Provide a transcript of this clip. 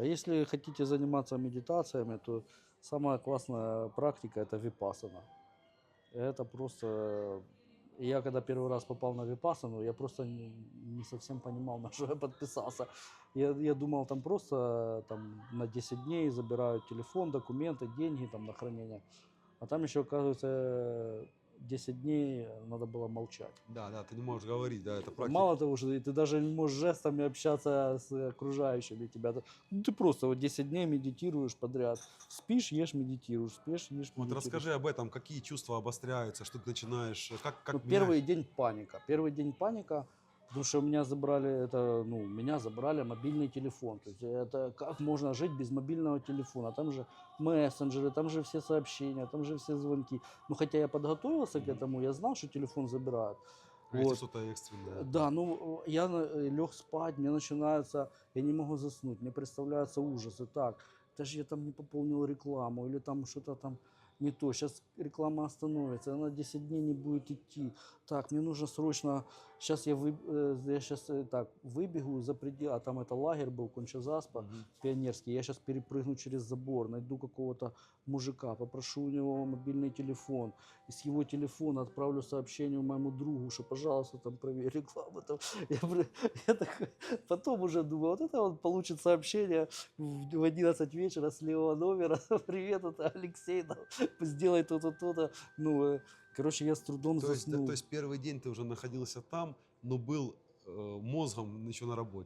А если хотите заниматься медитациями, то самая классная практика это випасана. Это просто... Я когда первый раз попал на випасану, я просто не, совсем понимал, на что я подписался. Я, я думал, там просто там, на 10 дней забирают телефон, документы, деньги там, на хранение. А там еще, оказывается, 10 дней надо было молчать. Да, да, ты не можешь говорить, да, это практика. Мало того, что ты даже не можешь жестами общаться с окружающими тебя. Ну, ты просто вот 10 дней медитируешь подряд. Спишь, ешь, медитируешь. Спишь, ешь, Вот медитируешь. расскажи об этом, какие чувства обостряются, что ты начинаешь, как, как Ну, меняешь- первый день паника. Первый день паника, потому что у меня забрали это, ну, меня забрали мобильный телефон. То есть это как можно жить без мобильного телефона? Там же мессенджеры, там же все сообщения, там же все звонки. Ну, хотя я подготовился к этому, я знал, что телефон забирают. А Вот. что-то экстренное. Да, ну я лег спать, мне начинается, я не могу заснуть, мне представляются ужасы. Так, даже я там не пополнил рекламу, или там что-то там не то. Сейчас реклама остановится, она 10 дней не будет идти. Так, мне нужно срочно, сейчас я, вы, э, я сейчас так выбегу за предел, а там это лагерь был, Кончазаспа, Мгм. пионерский. Я сейчас перепрыгну через забор, найду какого-то мужика, попрошу у него мобильный телефон. И с его телефона отправлю сообщение моему другу, что, пожалуйста, там проверь рекламу. Там. Я, я такой, потом уже думаю, вот это он получит сообщение в в 11 вечера с левого номера. Привет, это Алексей, там, сделай то-то, то-то. Ну, э, короче, я с трудом То есть, да, заснул. то есть первый день ты уже находился там, но был э, мозгом еще на работе.